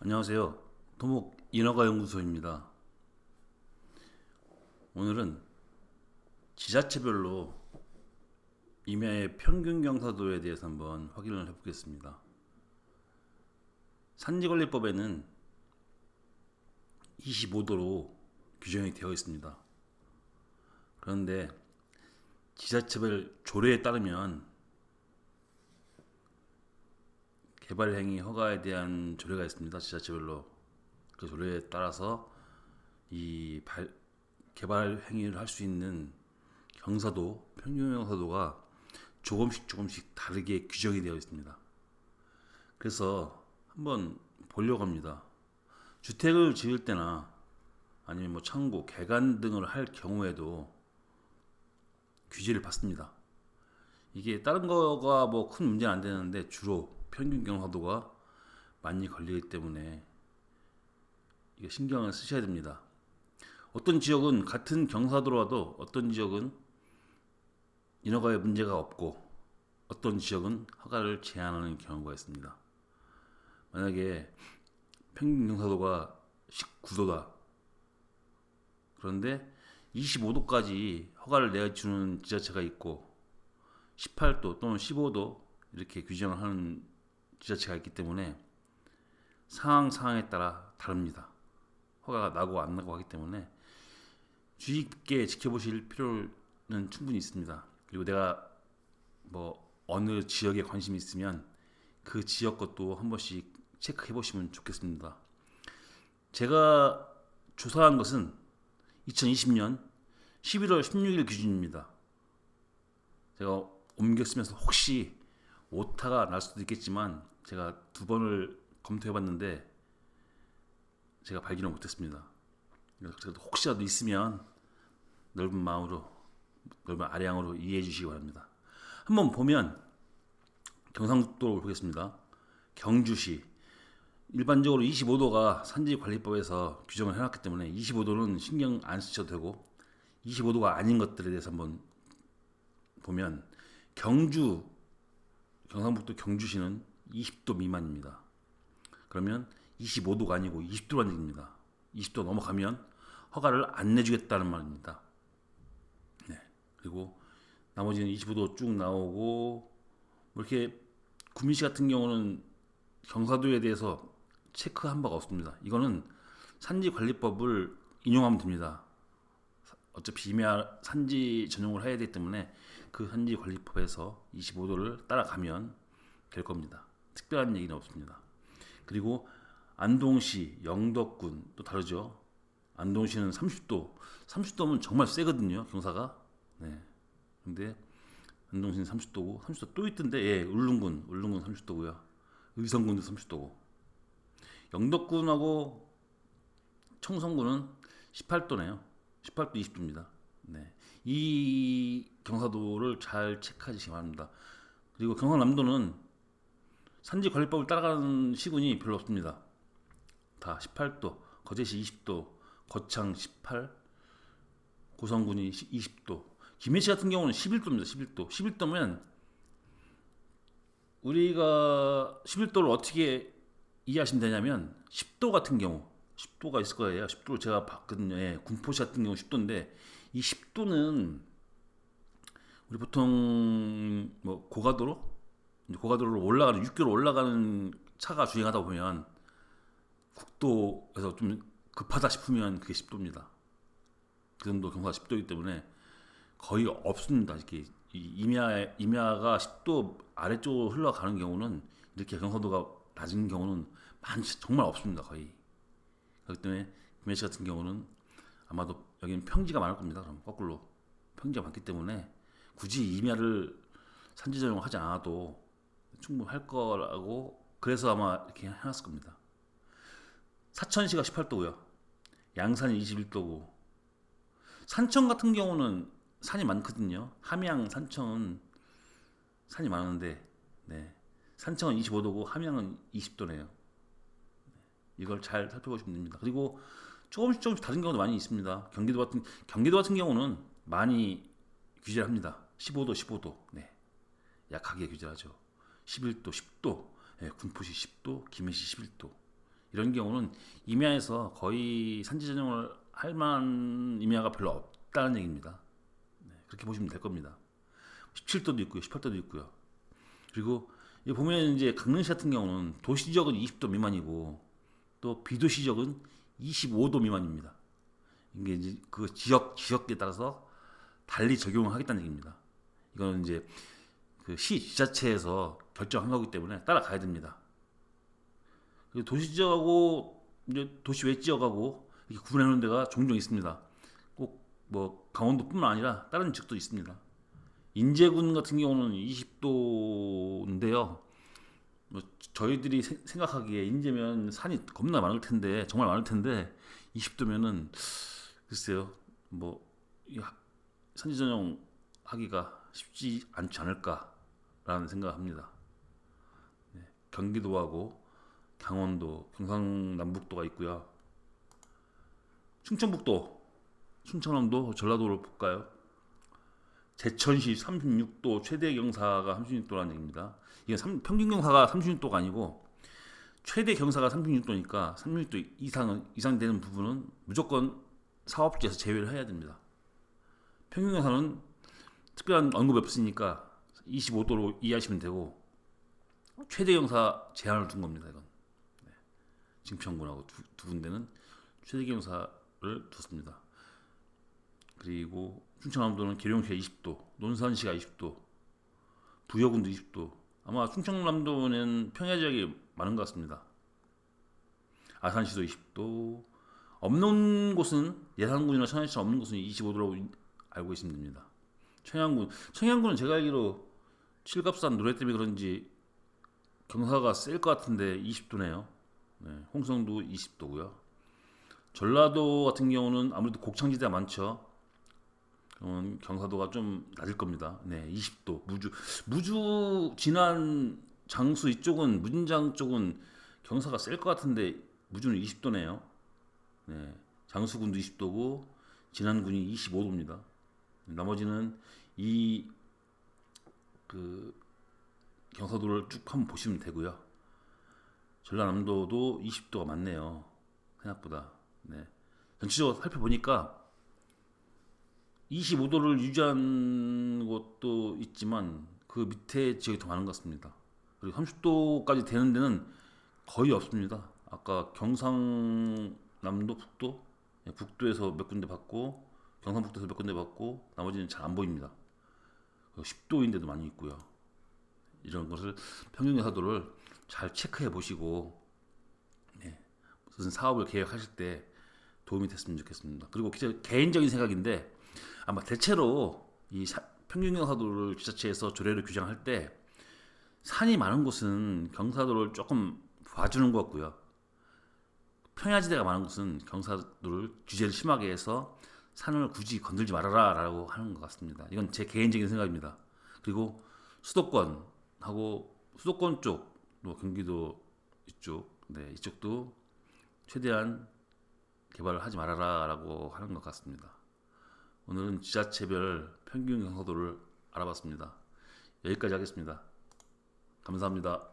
안녕하세요. 토목 인허가 연구소입니다. 오늘은 지자체별로 임야의 평균 경사도에 대해서 한번 확인을 해보겠습니다. 산지관리법에는 25도로 규정이 되어 있습니다. 그런데 지자체별 조례에 따르면 개발 행위 허가에 대한 조례가 있습니다. 지자체별로 그 조례에 따라서 이 발, 개발 행위를 할 수 있는 경사도 평균 경사도가 조금씩 조금씩 다르게 규정이 되어 있습니다. 그래서 한번 보려고 합니다. 주택을 지을 때나 아니면 뭐 창고, 개간 등을 할 경우에도 규제를 받습니다. 이게 다른 거가 뭐 큰 문제는 안 되는데 주로 평균 경사도가 많이 걸리기 때문에 이게 신경을 쓰셔야 됩니다. 어떤 지역은 같은 경사도라도 어떤 지역은 인허가에 문제가 없고 어떤 지역은 허가를 제한하는 경우가 있습니다. 만약에 평균 경사도가 19도다. 그런데 25도까지 허가를 내주는 지자체가 있고 18도 또는 15도 이렇게 규정을 하는 지자체가 있기 때문에 상황 상황에 따라 다릅니다. 허가가 나고 안 나고 하기 때문에 주의 깊게 지켜보실 필요는 충분히 있습니다. 그리고 내가 뭐 어느 지역에 관심이 있으면 그 지역 것도 한 번씩 체크해 보시면 좋겠습니다. 제가 조사한 것은 2020년 11월 16일 기준입니다. 제가 옮겨 쓰면서 혹시 오타가 날 수도 있겠지만 제가 두 번을 검토해 봤는데 제가 발견을 못했습니다. 그래서 혹시라도 있으면 넓은 마음으로 넓은 아량으로 이해해 주시기 바랍니다. 한번 보면 경상북도를 보겠습니다. 경주시 일반적으로 25도가 산지관리법에서 규정을 해놨기 때문에 25도는 신경 안 쓰셔도 되고 25도가 아닌 것들에 대해서 한번 보면 경주 경상북도 경주시는 20도 미만입니다. 그러면 25도가 아니고 20도란 얘기입니다. 20도 넘어가면 허가를 안 내주겠다는 말입니다. 네. 그리고 나머지는 25도 쭉 나오고 뭐 이렇게 구민시 같은 경우는 경사도에 대해서 체크한 바가 없습니다. 이거는 산지 관리법을 인용하면 됩니다. 어차피 임야 산지 전용을 해야 되기 때문에 그 산지관리법에서 25도를 따라가면 될 겁니다. 특별한 얘기는 없습니다. 그리고 안동시, 영덕군 또 다르죠. 안동시는 30도, 30도면 정말 세거든요. 경사가. 네. 근데 안동시는 30도고 30도 또 있던데 예, 울릉군, 울릉군 30도고요. 의성군도 30도고. 영덕군하고 청성군은 18도네요. 18도 20도입니다. 네. 이 경사도를 잘 체크하시기 바랍니다. 그리고 경상남도는 산지 관리법을 따라가는 시군이 별로 없습니다. 다 18도, 거제시 20도, 거창 18, 고성군이 20도, 김해시 같은 경우는 11도입니다. 11도. 11도면 우리가 11도를 어떻게 이해하시면 되냐면 10도 같은 경우 10도가 있을 거예요. 10도를 제가 봤거든요. 예, 군포시 같은 경우 10도인데 이 10도는 우리 보통 뭐 고가도로 고가도로 올라가는 6km 올라가는 차가 주행하다 보면 국도에서 좀 급하다 싶으면 그게 10도입니다. 그 정도 경사가 10도이기 때문에 거의 없습니다. 이렇게 임야 임야가 10도 아래쪽으로 흘러가는 경우는 이렇게 경사도가 낮은 경우는 많지 정말 없습니다. 거의 그렇기 때문에 김해시 같은 경우는 아마도 여기는 평지가 많을 겁니다. 그럼 거꾸로 평지가 많기 때문에 굳이 임야를 산지 전용하지 않아도 충분할 거라고 그래서 아마 이렇게 해놨을 겁니다. 사천시가 18도고요. 양산이 21도고 산청 같은 경우는 산이 많거든요. 함양, 산청은 산이 많은데 네. 산청은 25도고 함양은 20도네요. 이걸 잘 살펴보시면 됩니다. 그리고 조금씩 조금씩 다른 경우도 많이 있습니다. 경기도 같은 경기도 같은 경우는 많이 규제를 합니다. 15도, 15도. 네. 약하게 규제하죠. 11도, 10도. 네, 군포시 10도, 김해시 11도. 이런 경우는 임야에서 거의 산지 전용을 할 만한 임야가 별로 없다는 얘기입니다. 네, 그렇게 보시면 될 겁니다. 17도도 있고요, 18도도 있고요. 그리고 이 보면 이제 강릉시 같은 경우는 도시 지역은 20도 미만이고 또 비도시 지역은 25도 미만입니다. 이게 이제 그 지역 지역에 따라서 달리 적용을 하겠다는 얘기입니다. 이거는 이제 그 시 지자체에서 결정한 거기 때문에 따라가야 됩니다. 도시 지역하고 이제 도시 외 지역하고 이렇게 구분하는 데가 종종 있습니다. 꼭 뭐 강원도뿐만 아니라 다른 지역도 있습니다. 인제군 같은 경우는 20도인데요. 뭐 저희들이 세- 생각하기에 인제면 산이 겁나 많을 텐데 정말 많을 텐데 20도면은 글쎄요 뭐 산지 전용 하기가 쉽지 않지 않을까라는 생각합니다. 네, 경기도하고 강원도, 경상남북도가 있고요. 충청북도, 충청남도, 전라도를 볼까요? 제천시 36도 최대 경사가 36도라는 얘기입니다. 이게 삼- 평균 경사가 36도가 아니고 최대 경사가 36도니까 36도 이상 이상 되는 부분은 무조건 사업지에서 제외를 해야 됩니다. 평균 경사는 특별한 언급이 없으니까 25도로 이해하시면 되고 최대 경사 제한을 둔 겁니다. 이건 네. 증평군하고 두, 두 군데는 최대 경사를 뒀습니다. 그리고 충청남도는 계룡시가 20도, 논산시가 20도, 부여군도 20도. 아마 충청남도는 평야 지역이 많은 것 같습니다. 아산시도 20도. 없는 곳은 예산군이나 천안시처럼 없는 곳은 25도라고 알고 있으면 됩니다. 청양군, 청양군은 제가 알기로 칠갑산 노래 때문에 그런지 경사가 셀 것 같은데 20도네요. 네, 홍성도 20도고요. 전라도 같은 경우는 아무래도 곡창지대가 많죠. 그러면 경사도가 좀 낮을 겁니다. 네, 20도. 무주 무주 지난 장수 이쪽은 무진장 쪽은 경사가 셀 것 같은데 무주는 20도네요. 네, 장수군도 20도고 진안군이 25도입니다. 나머지는 이 그 경사도를 쭉 한번 보시면 되고요. 전라남도도 20도가 많네요. 생각보다. 네. 전체적으로 살펴보니까 25도를 유지한 곳도 있지만 그 밑에 지역이 더 많은 것 같습니다. 그리고 30도까지 되는 데는 거의 없습니다. 아까 경상남도 북도 예, 북도에서 몇 군데 봤고 경상북도에서 몇 군데 봤고 나머지는 잘 안 보입니다. 10도인데도 많이 있고요. 이런 것을 평균 가사도를 잘 체크해 보시고 네, 무슨 사업을 계획하실 때 도움이 됐으면 좋겠습니다. 그리고 제 개인적인 생각인데 아마 대체로 이 사- 평균 경사도를 지자체에서 조례를 규정할 때 산이 많은 곳은 경사도를 조금 봐주는 것 같고요. 평야지대가 많은 곳은 경사도를 규제를 심하게 해서 산을 굳이 건들지 말아라라고 하는 것 같습니다. 이건 제 개인적인 생각입니다. 그리고 수도권하고 수도권 쪽, 뭐 경기도 이쪽, 네 이쪽도 최대한 개발을 하지 말아라라고 하는 것 같습니다. 오늘은 지자체별 평균 경사도를 알아봤습니다. 여기까지 하겠습니다. 감사합니다.